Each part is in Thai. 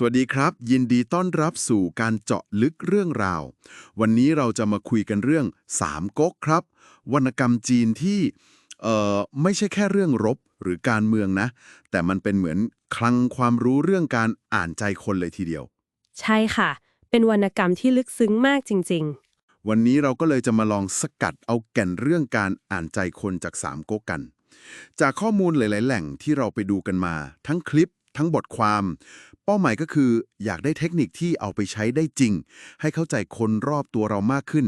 สวัสดีครับ ยินดีต้อนรับสู่การเจาะลึกเรื่องราว วันนี้เราจะมาคุยกันเรื่องสามก๊กครับ วรรณกรรมจีนที่เอ่อไม่ใช่แค่เรื่องรบหรือการเมืองนะ แต่มันเป็นเหมือนคลังความรู้เรื่องการอ่านใจคนเลยทีเดียว ใช่ค่ะ เป็นวรรณกรรมที่ลึกซึ้งมากจริง วันนี้เราก็เลยจะมาลองสกัดเอาแก่นเรื่องการอ่านใจคนจากสามก๊กกัน จากข้อมูลหลาย ๆ แหล่งที่เราไปดูกันมา ทั้งคลิป ทั้งบทความ เป้าหมายก็คืออยากได้เทคนิคที่เอาไปใช้ได้จริง ให้เข้าใจคนรอบตัวเรามากขึ้น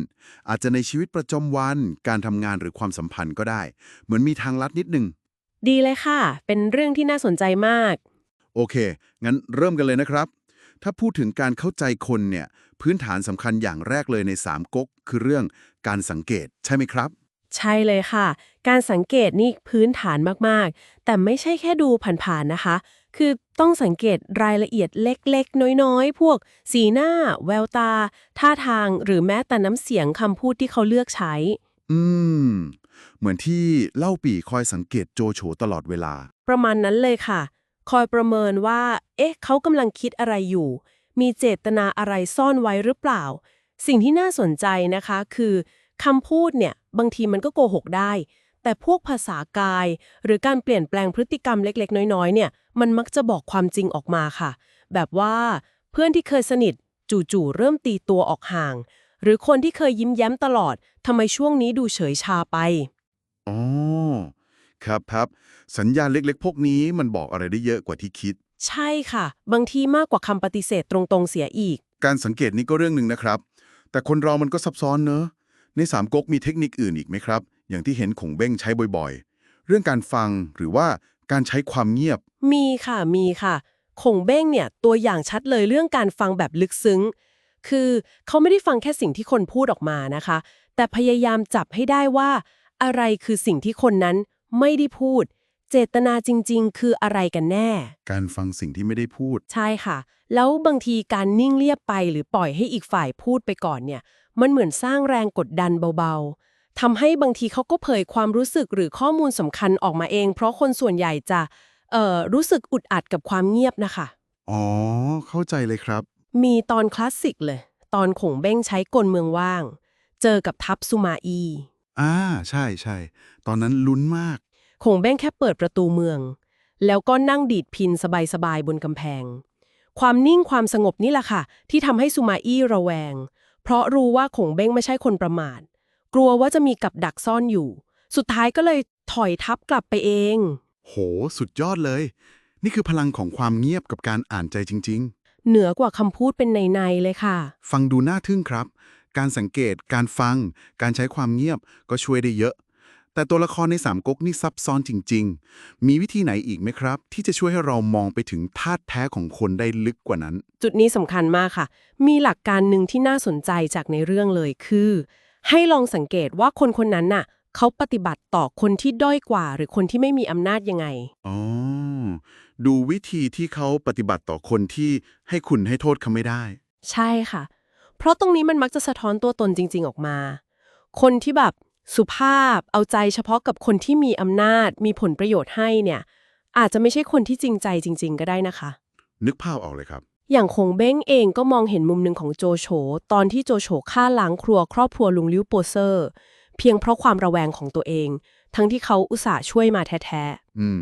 อาจจะในชีวิตประจำวัน การทำงานหรือความสัมพันธ์ก็ได้ เหมือนมีทางลัดนิดนึงๆดีเลยค่ะ เป็นเรื่องที่น่าสนใจมาก โอเค งั้นเริ่มกันเลยนะครับ ถ้าพูดถึงการเข้าใจคนเนี่ย พื้นฐานสำคัญอย่างแรกเลยในสามก๊กคือเรื่องการสังเกตใช่ไหมครับใช่เลยค่ะ การสังเกตนี่พื้นฐานมาก ๆ แต่ไม่ใช่แค่ดูผ่านๆนะคะ คือต้องสังเกตรายละเอียดเล็กๆ น้อยๆ พวกสีหน้า แววตา ท่าทางหรือแม้แต่น้ำเสียงคำพูดที่เขาเลือกใช้ อืม เหมือนที่เล่าปี่คอยสังเกตโจโฉตลอดเวลา ประมาณนั้นเลยค่ะ คอยประเมินว่า เอ๊ะ เขากำลังคิดอะไรอยู่ มีเจตนาอะไรซ่อนไว้หรือเปล่า สิ่งที่น่าสนใจนะคะคือคำพูดเนี่ย บางทีมันก็โกหกได้ แต่พวกภาษากาย หรือการเปลี่ยนแปลงพฤติกรรมเล็กๆ น้อยๆ เนี่ย มันมักจะบอกความจริงออกมาค่ะ แบบว่าเพื่อนที่เคยสนิทจู่ๆเริ่มตีตัวออกห่าง หรือคนที่เคยยิ้มแย้มตลอดทำไมช่วงนี้ดูเฉยชาไปอ๋อครับครับสัญญาณเล็กๆ พวกนี้มันบอกอะไรได้เยอะกว่าที่คิด ใช่ค่ะ บางทีมากกว่าคำปฏิเสธตรงๆเสียอีก การสังเกตนี่ก็เรื่องหนึ่งนะครับ แต่คนเรามันก็ซับซ้อนเนอะในสามก๊กมีเทคนิคอื่นอีกไหมครับ อย่างที่เห็นขงเบ้งใช้บ่อยๆ เรื่องการฟังหรือว่าการใช้ความเงียบ มีค่ะมีค่ะคงเบ้งเนี่ยตัวอย่างชัดเลยเรื่องการฟังแบบลึกซึ้ง คือเขาไม่ได้ฟังแค่สิ่งที่คนพูดออกมานะคะ แต่พยายามจับให้ได้ว่า อะไรคือสิ่งที่คนนั้นไม่ได้พูด เจตนาจริง ๆ คืออะไรกันแน่ การฟังสิ่งที่ไม่ได้พูด ใช่ค่ะ แล้วบางทีการนิ่งเรียบไปหรือปล่อยให้อีกฝ่ายพูดไปก่อนเนี่ย มันเหมือนสร้างแรงกดดันเบาๆ ทำให้บางทีเขาก็เผยความรู้สึกหรือข้อมูลสำคัญออกมาเอง เพราะคนส่วนใหญ่จะเอ่อรู้สึกอุดอัดกับความเงียบนะคะ อ๋อ เข้าใจเลยครับ มีตอนคลาสสิกเลย ตอนขงเบ้งใช้กลเมืองว่าง เจอกับทัพสุมาอีอ่าใช่ใช่ตอนนั้นลุ้นมากขงเบ้งแค่เปิดประตูเมือง แล้วก็นั่งดีดพินสบายๆบนกำแพง ความนิ่งความสงบนี่แหละค่ะ ที่ทำให้สุมาอี้ระแวง เพราะรู้ว่าขงเบ้งไม่ใช่คนประมาท กลัวว่าจะมีกับดักซ่อนอยู่ สุดท้ายก็เลยถอยทัพกลับไปเอง โห สุดยอดเลย นี่คือพลังของความเงียบกับการอ่านใจจริง เหนือกว่าคำพูดเป็นในๆเลยค่ะ ๆ ฟังดูน่าทึ่งครับ การสังเกต การฟัง การใช้ความเงียบก็ช่วยได้เยอะ แต่ตัวละครในสามก๊กนี่ซับซ้อนจริง ๆ มีวิธีไหนอีกไหมครับ ที่จะช่วยให้เรามองไปถึงธาตุแท้ของคนได้ลึกกว่านั้น จุดนี้สำคัญมากค่ะ มีหลักการหนึ่งที่น่าสนใจจากในเรื่องเลยคือ ให้ลองสังเกตว่าคนคนนั้นน่ะเขาปฏิบัติต่อคนที่ด้อยกว่า หรือคนที่ไม่มีอำนาจยังไง อ๋อ ดูวิธีที่เขาปฏิบัติต่อคนที่ให้คุณให้โทษเขาไม่ได้ ใช่ค่ะ เพราะตรงนี้มันมักจะสะท้อนตัวตนจริง ๆ ออกมา คนที่แบบสุภาพเอาใจเฉพาะกับคนที่มีอำนาจ มีผลประโยชน์ให้เนี่ย อาจจะไม่ใช่คนที่จริงใจจริง ๆ ก็ได้นะคะ นึกภาพออกเลยครับ อย่างคงเบ้งเองก็มองเห็นมุมหนึ่งของโจโฉตอนที่โจโฉฆ่าล้างครัวครอบครัวลุงลิ้วโปเซอร์ เพียงเพราะความระแวงของตัวเอง ทั้งที่เขาอุตส่าห์ช่วยมาแท้อืม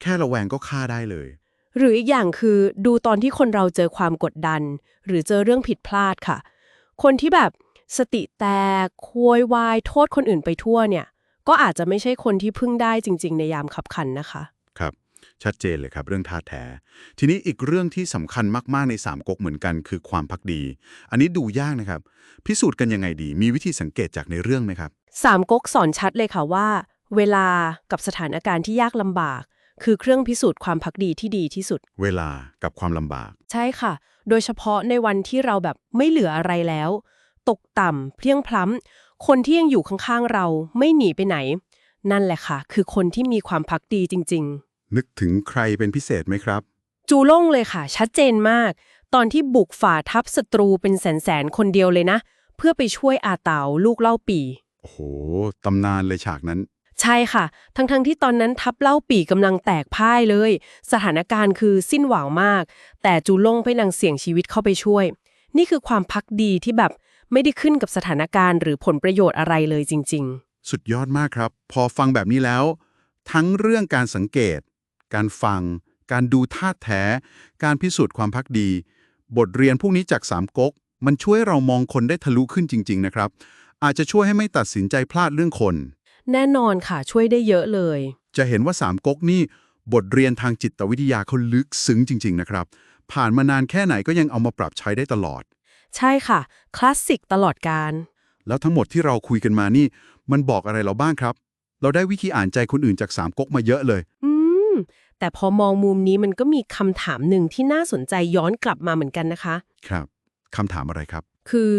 แค่ระแวงก็ฆ่าได้เลยๆหรืออีกอย่างคือดูตอนที่คนเราเจอความกดดัน หรือเจอเรื่องผิดพลาดค่ะ คนที่แบบสติแตกโวยวายโทษคนอื่นไปทั่วเนี่ย ก็อาจจะไม่ใช่คนที่พึ่งได้จริง ๆ ในยามขับขันนะคะ ครับ ชัดเจนเลยครับ เรื่องท่าตุแท้ ทีนี้อีกเรื่องที่สำคัญมาก ๆ ในสามก๊กเหมือนกันคือความพักดี อันนี้ดูยากนะครับ พิสูจน์กันยังไงดี มีวิธีสังเกตจากในเรื่องไหมครับสามก๊กสอนชัดเลยค่ะว่า เวลากับสถานการณ์ที่ยากลำบาก คือเครื่องพิสูจน์ความพักดีที่ดีที่สุด เวลากับความลำบาก ใช่ค่ะ โดยเฉพาะในวันที่เราแบบไม่เหลืออะไรแล้ว ตกต่ำเพลียงพล้ำคนที่ยังอยู่ข้างๆเราไม่หนีไปไหน นั่นแหละค่ะ คือคนที่มีความพักดีจริง นึกถึงใครเป็นพิเศษไหมครับๆจูล่งเลยค่ะ ชัดเจนมาก ตอนที่บุกฝ่าทัพศัตรูเป็นแสนๆ คนเดียวเลยนะ เพื่อไปช่วยอาเตาลูกเล่าปี โอ้โหตำนานเลยฉากนั้น ใช่ค่ะ ทั้งๆที่ตอนนั้นทับเล่าปีกำลังแตกพ่ายเลย สถานการณ์คือสิ้นหวังมาก แต่จูลงไปนังเสี่ยงชีวิตเข้าไปช่วย นี่คือความพักดีที่แบบไม่ได้ขึ้นกับสถานการณ์หรือผลประโยชน์อะไรเลยจริงสุดยอดมากครับ พอฟังแบบนี้แล้ว ทั้งเรื่องการสังเกต การฟัง การดูท่าแท้ การพิสูจน์ความพักดี บทเรียนพวกนี้จากสามก๊ก มันช่วยเรามองคนได้ทะลุขึ้นจริง ๆ นะครับ อาจจะช่วยให้ไม่ตัดสินใจพลาดเรื่องคนๆแน่นอนค่ะช่วยได้เยอะเลย จะเห็นว่าสามก๊กนี่ บทเรียนทางจิตวิทยาเขาลึกซึ้งจริง ๆ นะครับ ผ่านมานานแค่ไหนก็ยังเอามาปรับใช้ได้ตลอด ใช่ค่ะ คลาสสิกตลอดการ แล้วทั้งหมดที่เราคุยกันมานี่ มันบอกอะไรเราบ้างครับ เราได้วิธีอ่านใจคนอื่นจากสามก๊กมาเยอะเลย อืม แต่พอมองมุมนี้มันก็มีคำถามหนึ่งที่น่าสนใจย้อนกลับมาเหมือนกันนะคะ ครับคำถามอะไรครับ คือ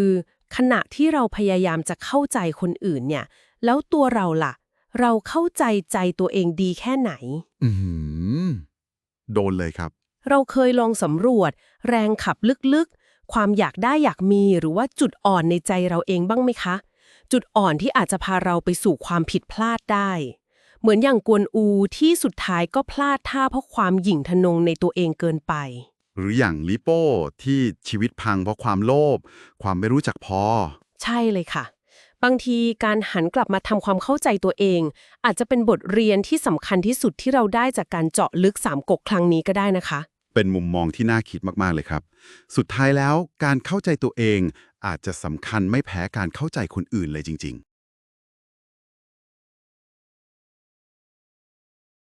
ขณะที่เราพยายามจะเข้าใจคนอื่นเนี่ย แล้วตัวเราล่ะ เราเข้าใจใจตัวเองดีแค่ไหน อืมโดนเลยครับ เราเคยลองสำรวจ แรงขับลึกๆ ความอยากได้อยากมีหรือว่าจุดอ่อนในใจเราเองบ้างไหมคะ จุดอ่อนที่อาจจะพาเราไปสู่ความผิดพลาดได้ เหมือนอย่างกวนอูที่สุดท้ายก็พลาดท่าเพราะความหยิ่งทะนงในตัวเองเกินไป หรืออย่างลิโป้ที่ชีวิตพังเพราะความโลภความไม่รู้จักพอ ใช่เลยค่ะ บางทีการหันกลับมาทำความเข้าใจตัวเอง อาจจะเป็นบทเรียนที่สำคัญที่สุดที่เราได้จากการเจาะลึกสามก๊กครั้งนี้ก็ได้นะคะเป็นมุมมองที่น่าคิดมาก ๆ เลยครับ สุดท้ายแล้วการเข้าใจตัวเองอาจจะสำคัญไม่แพ้การเข้าใจคนอื่นเลยจริง ๆ